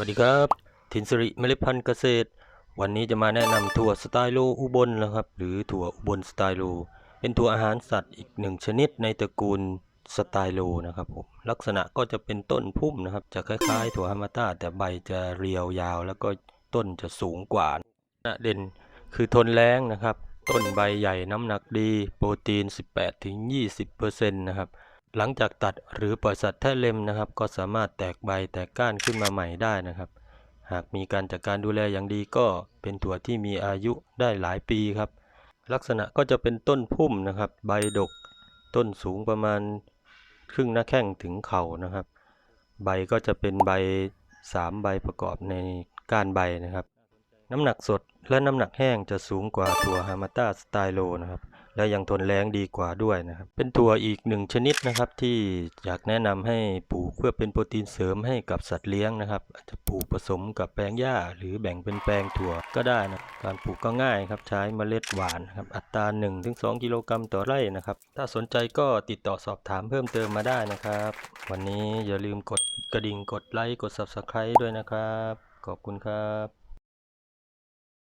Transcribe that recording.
วัสดีครับทินสิริเมล็ดพันธุ์เกษตร วันนี้จะมาแนะนำถั่วสไตโลอุบลนะครับ หรือถั่วอุบลสไตโล เป็นถั่วอาหารสัตว์อีกหนึ่งชนิดในตระกูลสไตโลนะครับผมลักษณะก็จะเป็นต้นพุ่มนะครับ จะคล้ายๆ ถั่วฮามาต้าแต่ใบจะเรียวยาว แล้วก็ต้นจะสูงกว่านะเด่นคือทนแรงนะครับ ต้นใบใหญ่น้ำหนักดี โปรตีน 18-20%นะครับ หลังจากตัดหรือปล่อยสัตว์แท้เล็มนะครับ ก็สามารถแตกใบแตกก้านขึ้นมาใหม่ได้นะครับ หากมีการจัดการดูแลอย่างดีก็เป็นถั่วที่มีอายุได้หลายปีครับ ลักษณะก็จะเป็นต้นพุ่มนะครับ ใบดก ต้นสูงประมาณครึ่งหน้าแข้งถึงเข่านะครับ ใบก็จะเป็นใบสามใบประกอบในก้านใบนะครับ น้ำหนักสดและน้ำหนักแห้งจะสูงกว่าถั่วฮามาต้าสไตโลนะครับ และยังทนแรงดีกว่าด้วยนะครับ เป็นถั่วอีกหนึ่งชนิดนะครับที่อยากแนะนำให้ปลูกเพื่อเป็นโปรตีนเสริมให้กับสัตว์เลี้ยงนะครับ อาจจะปลูกผสมกับแปลงหญ้า หรือแบ่งเป็นแปลงถั่วก็ได้นะการปลูกก็ง่ายครับใช้เมล็ดหวานครับอัตรา 1-2 กิโลกรัมต่อไร่นะครับ ถ้าสนใจก็ติดต่อสอบถามเพิ่มเติมมาได้นะครับ วันนี้อย่าลืมกดกระดิ่งกดไลค์กด Subscribe ด้วยนะครับ ขอบคุณครับ